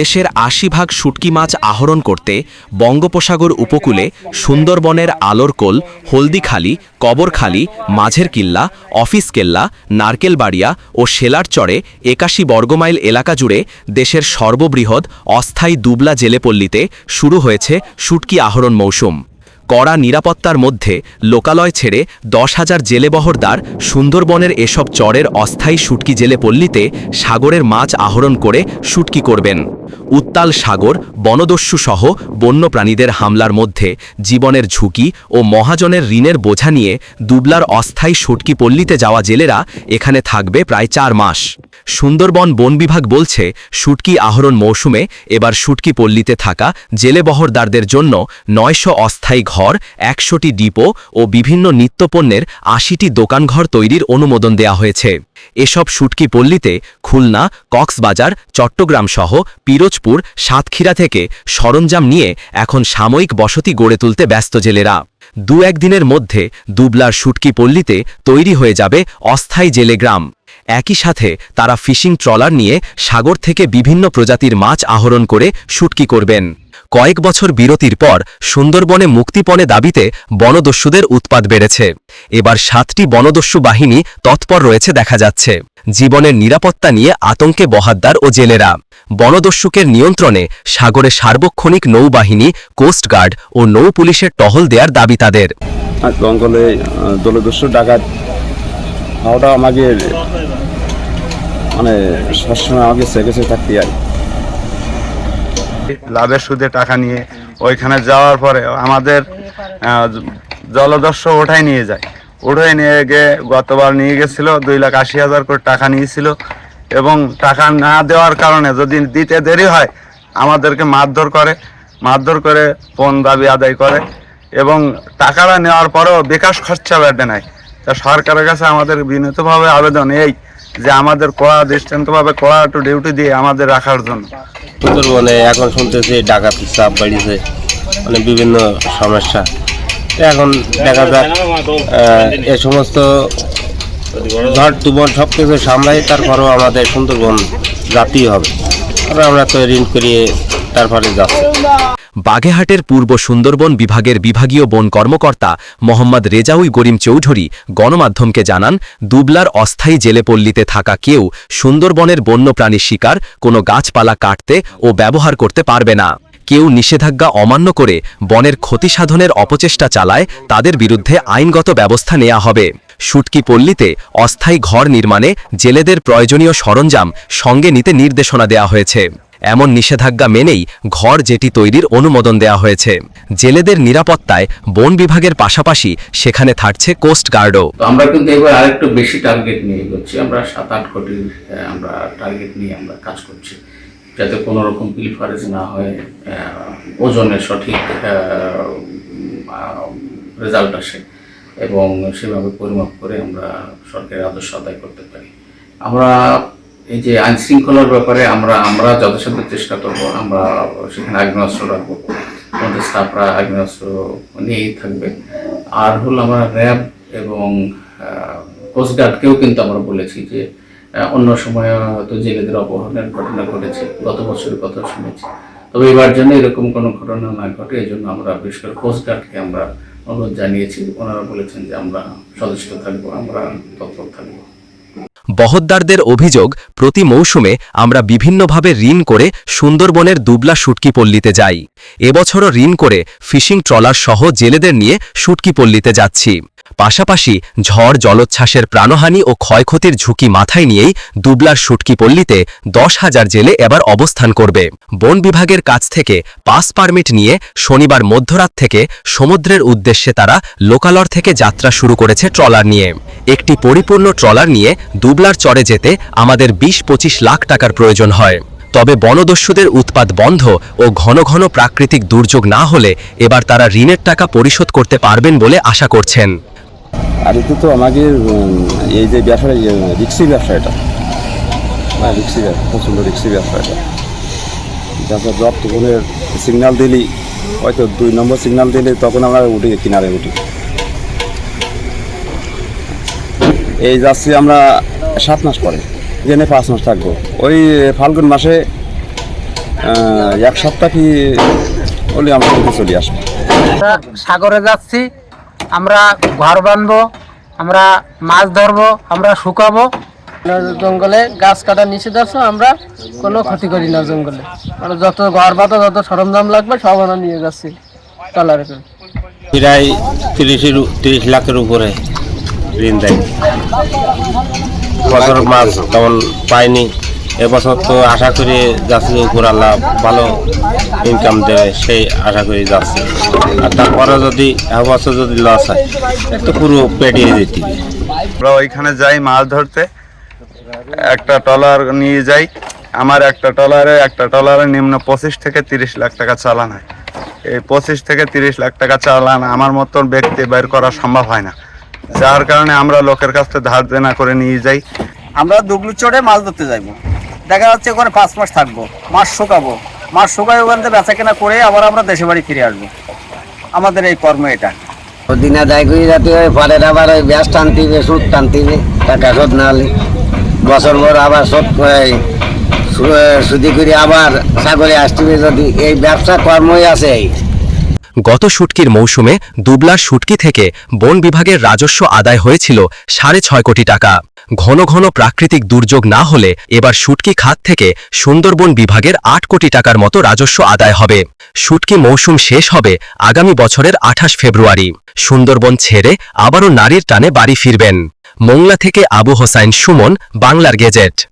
দেশের আশি ভাগ শুটকি মাছ আহরণ করতে বঙ্গোপসাগর উপকূলে সুন্দরবনের আলোরকোল হলদিখালি, কবরখালি, মাঝের কিল্লা, অফিস কেল্লা, নারকেলবাড়িয়া ও সেলার চরে একাশি বর্গমাইল এলাকা জুড়ে দেশের সর্ববৃহৎ অস্থায়ী দুবলা জেলেপল্লীতে শুরু হয়েছে শুটকি আহরণ মৌসুম। কড়া নিরাপত্তার মধ্যে লোকালয় ছেড়ে দশ হাজার জেলেবহরদার সুন্দরবনের এসব চরের অস্থায়ী শুটকি জেলে পল্লীতে সাগরের মাছ আহরণ করে শুটকি করবেন। উত্তাল সাগর, বনদস্যু সহ বন্যপ্রাণীদের হামলার মধ্যে জীবনের ঝুঁকি ও মহাজনের ঋণের বোঝা নিয়ে দুবলার অস্থায়ী শুটকি পল্লীতে যাওয়া জেলেরা এখানে থাকবে প্রায় চার মাস। সুন্দরবন বন বিভাগ বলছে শুটকি আহরণ মৌসুমে এবার শুটকি পল্লীতে থাকা জেলে বহরদারদের জন্য নয়শো অস্থায়ী ঘর, একশোটি ডিপো ও বিভিন্ন নিত্যপণ্যের আশিটি দোকানঘর তৈরির অনুমোদন দেয়া হয়েছে। এসব শুটকি পল্লীতে খুলনা, কক্সবাজার চট্টগ্রাম সহ পিরোজপুর, সাতক্ষীরা থেকে সরঞ্জাম নিয়ে এখন সাময়িক বসতি গড়ে তুলতে ব্যস্ত জেলেরা। দু একদিনের মধ্যে দুবলার শুটকি পল্লীতে তৈরি হয়ে যাবে অস্থায়ী জেলে গ্রাম। একই সাথে তারা ফিশিং ট্রলার নিয়ে সাগর থেকে বিভিন্ন প্রজাতির মাছ আহরণ করে শুটকি করবেন। কয়েক বছর বিরতির পর সুন্দরবনে মুক্তিপণে দাবিতে বনদস্যুদের উৎপাদ বেড়েছে। এবার সাতটি বনদস্যু বাহিনী তৎপর রয়েছে দেখা যাচ্ছে। জীবনের নিরাপত্তা নিয়ে আতঙ্কে বহাদ্দার ও জেলেরা। বনদস্যুকের নিয়ন্ত্রণে সাগরে সার্বক্ষণিক নৌবাহিনী কোস্টগার্ড ও নৌ পুলিশের টহল দেওয়ার দাবি তাদের। জঙ্গলে দলদস্যু ডাকাত আমাকে মানে সবসময় আমাকে সেকেছে থাকতে হয়। লাভের সুদে টাকা নিয়ে ওইখানে যাওয়ার পরে আমাদের জলদস্য ওঠাই নিয়ে যায়। উঠাই নিয়ে গিয়ে গতবার নিয়ে গেছিল, দুই লাখ আশি হাজার করে টাকা নিয়েছিল। এবং টাকা না দেওয়ার কারণে যদি দিতে দেরি হয়, আমাদেরকে মারধর করে মারধর করে পণ দাবি আদায় করে এবং টাকাটা নেওয়ার পরেও বিকাশ খরচা বেড়ে নেয়। তা সরকারের কাছে আমাদের বিনীতভাবে আবেদন এই যে আমাদের কড়া দৃষ্টান্তভাবে কড়া একটু ডিউটি দিয়ে আমাদের রাখার জন্য। সুন্দরবনে এখন শুনতেছি ডাকাতির চাপ বাড়িয়েছে মানে বিভিন্ন সমস্যা। এখন দেখা যাক এ সমস্ত ঝড় তুবন সব কিছু সামলাই, তারপরেও আমাদের সুন্দরবন জাতি হবে। আমরা তো ঋণ করিয়ে তারপরে যাচ্ছি বাগেহাটের পূর্ব সুন্দরবন বিভাগের বিভাগীয় বন কর্মকর্তা মোহাম্মদ রেজাউই গরিম চৌধুরী গণমাধ্যমকে জানান, দুবলার অস্থায়ী জেলেপল্লীতে থাকা কেউ সুন্দরবনের বন্যপ্রাণী শিকার কোনো গাছপালা কাটতে ও ব্যবহার করতে পারবে না। কেউ নিষেধাজ্ঞা অমান্য করে বনের ক্ষতি সাধনের অপচেষ্টা চালায়, তাদের বিরুদ্ধে আইনগত ব্যবস্থা নেওয়া হবে। শুটকি পল্লীতে অস্থায়ী ঘর নির্মাণে জেলেদের প্রয়োজনীয় সরঞ্জাম সঙ্গে নিতে নির্দেশনা দেওয়া হয়েছে। এমন নিষেধাজ্ঞা মেনেই ঘর যেটি তৈরির অনুমোদন দেওয়া হয়েছে। জেলেদের নিরাপত্তায় বন বিভাগের পাশাপাশি সেখানে থাকছে কোস্ট গার্ডও। আমরা কিন্তু এবার আরেকটু বেশি টার্গেট নিয়ে এগোচ্ছি। আমরা সাত আট কোটি আমরা টার্গেট নিয়ে আমরা কাজ করছি। যাতে কোনো রকম পিলফারেজ না হয় আহ, ওজনের সঠিক রেজাল্ট আসে এবং সেভাবে পরিমাপ করে আমরা সরকারের আদর্শ আদায় করতে পারি। আমরা এই যে আইন শৃঙ্খলার ব্যাপারে আমরা আমরা যথাসাধ্য চেষ্টা করব, আমরা সেখানে আগ্নেয়াস্ত্র রাখব। আমাদের স্টাফরা আগ্নেয়াস্ত্র নিয়েই থাকবে। আর হল আমরা র্যাব এবং কোস্টগার্ডকেও কিন্তু আমরা বলেছি যে অন্য সময় হয়তো জেলেদের অপহরণের ঘটনা ঘটেছে, গত বছরের কথা শুনেছি। তবে এবার জন্য এরকম কোনো ঘটনা না ঘটে এই জন্য আমরা বিশেষ করে কোস্টগার্ডকে আমরা অনুরোধ জানিয়েছি। ওনারা বলেছেন যে আমরা সদস্য থাকব, আমরা তৎপর থাকব। বহদ্দারদের অভিযোগ, প্রতি মৌসুমে আমরা বিভিন্নভাবে ঋণ করে সুন্দরবনের দুবলা শুটকি পল্লীতে যাই এবছরও ঋণ করে ফিশিং ট্রলার সহ জেলেদের নিয়ে শুটকি পল্লীতে যাচ্ছি। পাশাপাশি ঝড়, জলোচ্ছ্বাসের প্রাণহানি ও ক্ষয়ক্ষতির ঝুঁকি মাথায় নিয়েই দুবলার শুটকি পল্লীতে দশ হাজার জেলে এবার অবস্থান করবে। বন বিভাগের কাছ থেকে পাস পারমিট নিয়ে শনিবার মধ্যরাত থেকে সমুদ্রের উদ্দেশ্যে তারা লোকালর থেকে যাত্রা শুরু করেছে ট্রলার নিয়ে। একটি পরিপূর্ণ ট্রলার নিয়ে দুবলার চরে যেতে আমাদের বিশ পঁচিশ লাখ টাকার প্রয়োজন হয়। তবে বনদস্যুদের উৎপাদ বন্ধ ও ঘন ঘন প্রাকৃতিক দুর্যোগ না হলে এবার তারা ঋণের টাকা পরিশোধ করতে পারবেন বলে আশা করছেন। আর এতে তো আমাকে এই যে ব্যবসা রিক্সি ব্যবসা এটা। হ্যাঁ রিক্সি ব্যবসা প্রচণ্ড রিক্সি ব্যবসা এটা। তারপর জব তখনের সিগন্যাল দিলি, হয়তো দুই নম্বর সিগন্যাল দিলে, তখন আমরা উঠি কিনারে উঠি। এই যাচ্ছি আমরা সাত মাস পরে জেনে পাঁচ মাস থাকব। ওই ফাল্গুন মাসে এক সপ্তাহ কি হলে আমরা চলে আসব। সাগরে যাচ্ছি আমরা ঘর বাঁধবো আমরা মাছ ধরবো আমরা শুকাবো। জঙ্গলে গাছ কাটা নিষেধ আছে আমরা কোনো ক্ষতি করি না জঙ্গলে। মানে যত ঘর বাঁধা যত সরঞ্জাম লাগবে সব আমরা নিয়ে যাচ্ছি ট্রলারে করে। প্রায় তিরিশের তিরিশ লাখের উপরে ঋণ দেয়। মাছ তেমন পাইনি। এবছর তো আশা করি যাচ্ছে যে উপর আল্লাহ ভালো ইনকাম দেবে সেই আশা করি যাচ্ছে। আর তারপরে যদি এবছর যদি লস হয় তো পুরো পেটিয়ে দিতে। আমরা ওইখানে যাই মাছ ধরতে। একটা ট্রলার নিয়ে যাই। আমার একটা ট্রলারে একটা ট্রলারে নিম্ন পঁচিশ থেকে তিরিশ লাখ টাকা চালান হয়। এই পঁচিশ থেকে তিরিশ লাখ টাকা চালান আমার মতন ব্যক্তি বের করা সম্ভব হয় না। যার কারণে আমরা লোকের কাছ থেকে ধার দেনা করে নিয়ে যাই। আমরা দুগলু চড়ে মাছ ধরতে যাইবো। দেখা যাচ্ছে ওখানে পাঁচ মাস থাকব মাছ শুকাবো। মাছ শুকায় ওখান থেকে বেচা কেনা করে আবার আমরা দেশে বাড়ি ফিরে আসব। আমাদের এই কর্ম এটা। দিন আদায় করে যাতে হয় পরের আবার ওই ব্যাস টানতিবে সুদ টানতিবে টাকা শোধ না হলে। বছর ভর আবার শোধ সুদি করে আবার সাগরে আসতিবে যদি এই ব্যবসা কর্মই আছে এই। গত শুটকির মৌসুমে দুবলার শুটকি থেকে বন বিভাগের রাজস্ব আদায় হয়েছিল সাড়ে ছয় কোটি টাকা। ঘন ঘন প্রাকৃতিক দুর্যোগ না হলে এবার শুটকি খাত থেকে সুন্দরবন বিভাগের আট কোটি টাকার মতো রাজস্ব আদায় হবে। শুটকি মৌসুম শেষ হবে আগামী বছরের আঠাশ ফেব্রুয়ারি। সুন্দরবন ছেড়ে আবারও নারীর টানে বাড়ি ফিরবেন। মোংলা থেকে আবু হোসাইন সুমন, বাংলার গেজেট।